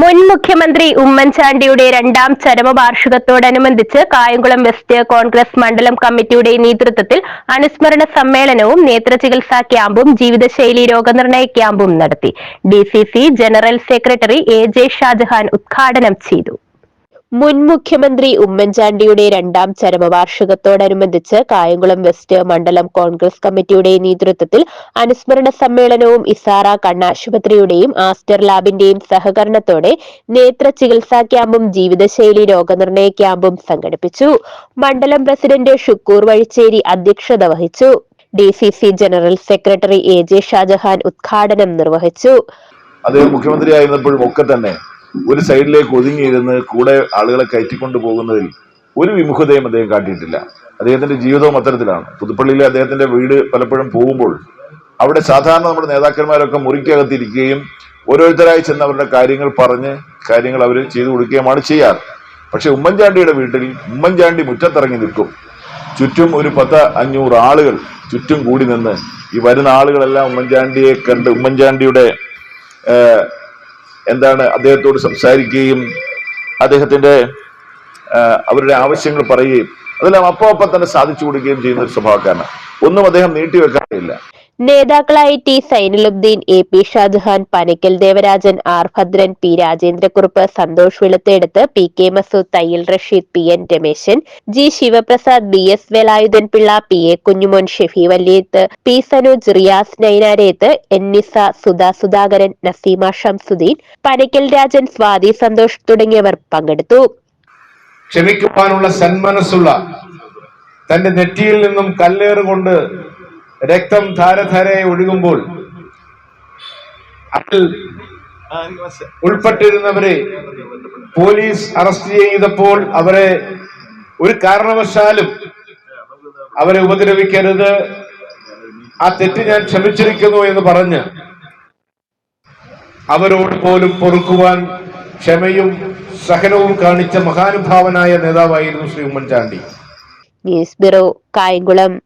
മുൻ മുഖ്യമന്ത്രി ഉമ്മൻചാണ്ടിയുടെ രണ്ടാം ചരമവാർഷികത്തോടനുബന്ധിച്ച് കായംകുളം വെസ്റ്റ് കോൺഗ്രസ് മണ്ഡലം കമ്മിറ്റിയുടെ നേതൃത്വത്തിൽ അനുസ്മരണ സമ്മേളനവും നേത്രചികിത്സാ ക്യാമ്പും ജീവിതശൈലി രോഗനിർണയ ക്യാമ്പും നടത്തി. D general secretary A J Shajahan ഉദ്ഘാടനം ചെയ്തു. മുൻ മുഖ്യമന്ത്രി ഉമ്മൻചാണ്ടിയുടെ രണ്ടാം ചരമവാർഷികത്തോടനുബന്ധിച്ച് കായംകുളം വെസ്റ്റ് മണ്ഡലം കോൺഗ്രസ് കമ്മിറ്റിയുടെ നേതൃത്വത്തിൽ അനുസ്മരണ സമ്മേളനവും ഇസാറ കണ്ണാശുപത്രിയുടെയും ആസ്റ്റർ ലാബിന്റെയും സഹകരണത്തോടെ നേത്ര ചികിത്സാ ക്യാമ്പും ജീവിതശൈലി രോഗനിർണയ ക്യാമ്പും സംഘടിപ്പിച്ചു. മണ്ഡലം പ്രസിഡന്റ് ഷുക്കൂർ വഴിച്ചേരി അധ്യക്ഷത വഹിച്ചു. D C C general secretary A J Shajahan ഉദ്ഘാടനം നിർവഹിച്ചു. അദ്ദേഹം മുഖ്യമന്ത്രിയായിരുന്നപ്പോഴും ഒക്കെ തന്നെ ഒരു സൈഡിലേക്ക് ഒതുങ്ങിയിരുന്ന് കൂടെ ആളുകളെ കയറ്റിക്കൊണ്ടു പോകുന്നതിൽ ഒരു വിമുഖതയും അദ്ദേഹം കാട്ടിയിട്ടില്ല. അദ്ദേഹത്തിന്റെ ജീവിതവും അത്തരത്തിലാണ്. പുതുപ്പള്ളിയിലെ അദ്ദേഹത്തിന്റെ വീട് പലപ്പോഴും പോകുമ്പോൾ അവിടെ സാധാരണ നമ്മുടെ നേതാക്കന്മാരൊക്കെ മുറിക്കകത്തിരിക്കുകയും ഓരോരുത്തരായി ചെന്ന് അവരുടെ കാര്യങ്ങൾ പറഞ്ഞ് കാര്യങ്ങൾ അവർ ചെയ്തു കൊടുക്കുകയുമാണ് ചെയ്യാറ്. പക്ഷെ ഉമ്മൻചാണ്ടിയുടെ വീട്ടിൽ ഉമ്മൻചാണ്ടി മുറ്റത്തിറങ്ങി നിൽക്കും. ചുറ്റും ഒരു പത്ത് അഞ്ഞൂറ് ആളുകൾ ചുറ്റും കൂടി നിന്ന് ഈ വരുന്ന ആളുകളെല്ലാം ഉമ്മൻചാണ്ടിയെ കണ്ട് ഉമ്മൻചാണ്ടിയുടെ എന്താണ് അദ്ദേഹത്തോട് സംസാരിക്കുകയും അദ്ദേഹത്തിന്റെ അവരുടെ ആവശ്യങ്ങൾ പറയുകയും അതെല്ലാം അപ്പോ അപ്പം തന്നെ സാധിച്ചു കൊടുക്കുകയും ചെയ്യുന്ന ഒരു സ്വഭാവക്കാരനാണ്. ഒന്നും അദ്ദേഹം നീട്ടിവെക്കാറില്ല നേതാക്കളായി T Sainuluddeen A P Shajahan Panakkal Devarajan R Bhadran P Rajendrakurup Santhosh Veluthedath P K Masood Thayyil Rasheed P N Rameshan G Sivaprasad B S Velayudhan Pillai P A Kunjumon Shefi Valliyath P Sanoj Riyas Nainareth N Nisa Sudha Sudhakaran Naseema Shamsuddin Panakkal Rajan Swathi Santhosh തുടങ്ങിയവർ പങ്കെടുത്തു. ക്ഷമിക്കുവാനുള്ള സന്മനസ്സുള്ള തന്റെ നെറ്റിയിൽ നിന്നും കല്ലേറ് കൊണ്ട് രക്തം ധാരധാരയെ ഒഴുകുമ്പോൾ അതിൽ ഉൾപ്പെട്ടിരുന്നവരെ police arrest ചെയ്തപ്പോൾ അവരെ ഒരു കാരണവശാലും അവരെ ഉപദ്രവിക്കരുത്. ആ തെറ്റ് ഞാൻ ക്ഷമിച്ചിരിക്കുന്നു എന്ന് പറഞ്ഞ് അവരോട് പോലും പൊറുക്കുവാൻ ക്ഷമയും സഹനവും കാണിച്ച മഹാനുഭാവനായ നേതാവായിരുന്നു ശ്രീ ഉമ്മൻചാണ്ടി. ബ്യൂറോ കായംകുളം.